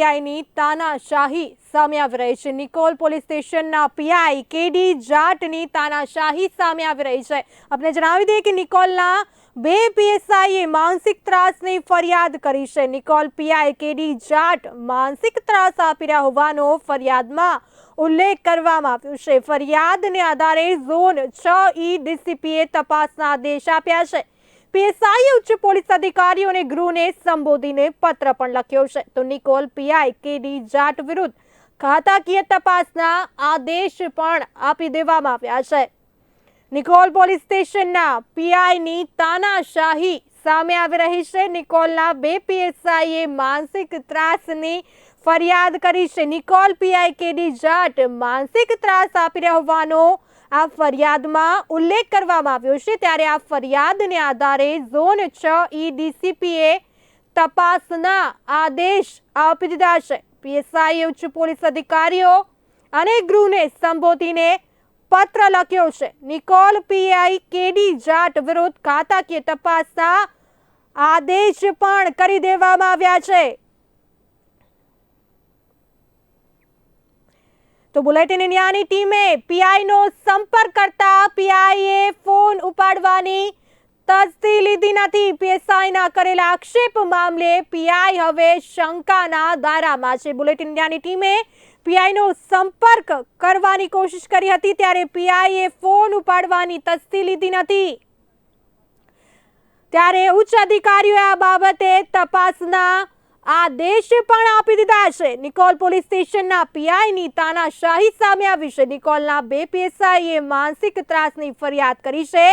પીઆઈની તાનાશાહી સામે આવી રહી છે. નિકોલ પોલીસ સ્ટેશનના પીઆઈ કેડી જાટની તાનાશાહી સામે આવી રહી છે. આપણે જણાવી દઈએ કે નિકોલના બે પીએસઆઈએ માનસિક ત્રાસની ફરિયાદ કરી છે. નિકોલ પીઆઈ કેડી જાટ માનસિક ત્રાસ આપી રહ્યા હોવાનો ફરિયાદમાં ઉલ્લેખ કરવામાં આવ્યો છે. ફરિયાદને આધારે ઝોન છ ઈ ડીસીપીએ તપાસના આદેશ આપ્યા છે. પીએસઆઈએ ઉચ્ચ પોલીસ અધિકારીઓને ગૃહને સંબોધીને પત્ર પણ લખ્યો છે. તો નિકોલ પીઆઈ, કેડી જાટ વિરુદ્ધ ખાતાકીય તપાસના આદેશ પણ આપી દેવામાં આવ્યા છે. નિકોલ પોલીસ સ્ટેશનના પીઆઈની તાનાશાહી સામે આવી રહી છે. નિકોલના બે પીએસઆઈએ માનસિક ત્રાસની ફરિયાદ કરી છે. નિકોલ પીઆઈ, કેડી જાટ માનસિક ત્રાસ આપી રહ્યા હોવાનો આ ફરિયાદમાં ઉલ્લેખ કરવામાં આવ્યો છે. ત્યારે આ ફરિયાદને આધારે ઝોન છ ઈ ડીસીપીએ તપાસના આદેશ આપી દીધા છે. પીએસઆઈ ઉચ્ચ પોલીસ અધિકારીઓ અને ગૃહને સંબોધીને પત્ર લખ્યો છે. નિકોલ પીઆઈ કેડી જાટ વિરુદ્ધ ખાતાકીય તપાસના આદેશ પણ કરી દેવામાં આવ્યા છે. તો બુલેટિન ઇન્ડિયાની ટીમે પીઆઈનો સંપર્ક કરતા પીઆઈએ ફોન ઉપાડવાની તસ્દી લીધી નથી. પીએસઆઈના કરેલા આક્ષેપ મામલે પીઆઈ હવે શંકાના દાયરામાં છે. બુલેટિન ઇન્ડિયાની ટીમે પીઆઈનો સંપર્ક કરવાની કોશિશ કરી હતી ત્યારે પીઆઈએ ફોન ઉપાડવાની તસ્દી લીધી નથી. ત્યારે ઉચ્ચ અધિકારીઓએ આ બાબતે તપાસના આદેશ પણ આપી દીધા છે. નિકોલ પોલીસ સ્ટેશનના પીઆઈની તાનાશાહી સામે આવી છે. નિકોલના બે પીએસઆઈએ માનસિક ત્રાસની ફરિયાદ કરી છે.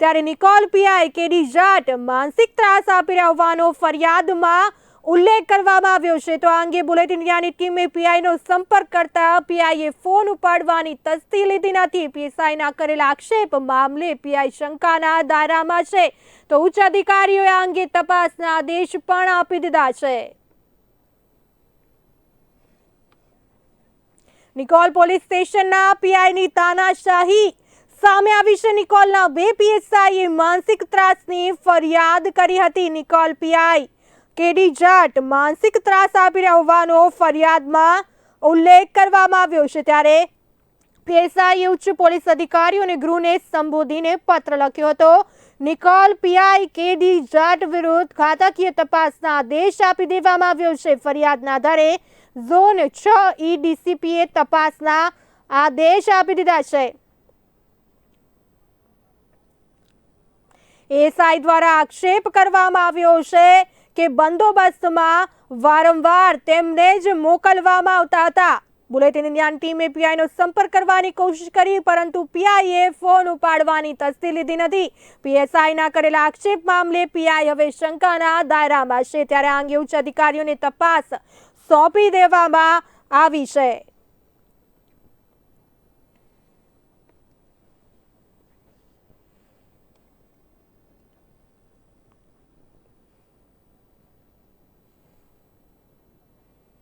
ત્યારે નિકોલ પીઆઈ કેડી જાટ માનસિક ત્રાસ આપી રહ્યા હોવાનો ફરિયાદમાં ઉલ્લેખ કરવામાં આવ્યો છે. તો આ અંગે બુલેટિન ઇન્ડિયાની ટીમે પીઆઈનો સંપર્ક કરતા પીઆઈએ ફોન ઉપાડવાની તસ્દી લીધી નથી. પીએસઆઈના કરેલા આક્ષેપ મામલે પીઆઈ શંકાના દાયરામાં છે. તો ઉચ્ચ અધિકારીઓએ આ અંગે તપાસના આદેશ પણ આપી દીધા છે. નિકોલ પોલીસ સ્ટેશનના પીઆઈની તાનાશાહી સામે આવી છે. નિકોલના બે પીએસઆઈએ માનસિક ત્રાસની ફરિયાદ કરી હતી. નિકોલ પીઆઈ કેડી જાટ માનસિક ત્રાસ આપી રહ્યા હોવાનો ફરિયાદમાં ઉલ્લેખ કરવામાં આવ્યો છે. ત્યારે પીએસઆઈ ઉચ્ચ પોલીસ અધિકારીઓને ગૃહને સંબોધીને પત્ર લખ્યો હતો. નિકોલ પીઆઈ કેડી જાટ વિરુદ્ધ ખાતાકીય તપાસના આદેશ આપી દેવામાં આવ્યો છે. ફરિયાદના આધારે ઝોન છ ઈ ડીસીપીએ તપાસના આદેશ આપી દીધા છે. એસઆઈ દ્વારા આક્ષેપ કરવામાં આવ્યો છે. કે બંદોબસ્તમાં વારંવાર તેમને જ મોકલવામાં આવતા હતા. બુલેટિન ઇન્ડિયાની ટીમે પીઆઈનો સંપર્ક કરવાની કોશિશ કરી, પરંતુ પીઆઈએ ફોન ઉપાડવાની તસ્દી લીધી નથી. પીએસઆઈના કરેલા આક્ષેપ મામલે પીઆઈ હવે શંકાના દાયરામાં છે. ત્યારે આ અંગે ઉચ્ચ અધિકારીઓને તપાસ સોંપી દેવામાં આવી છે.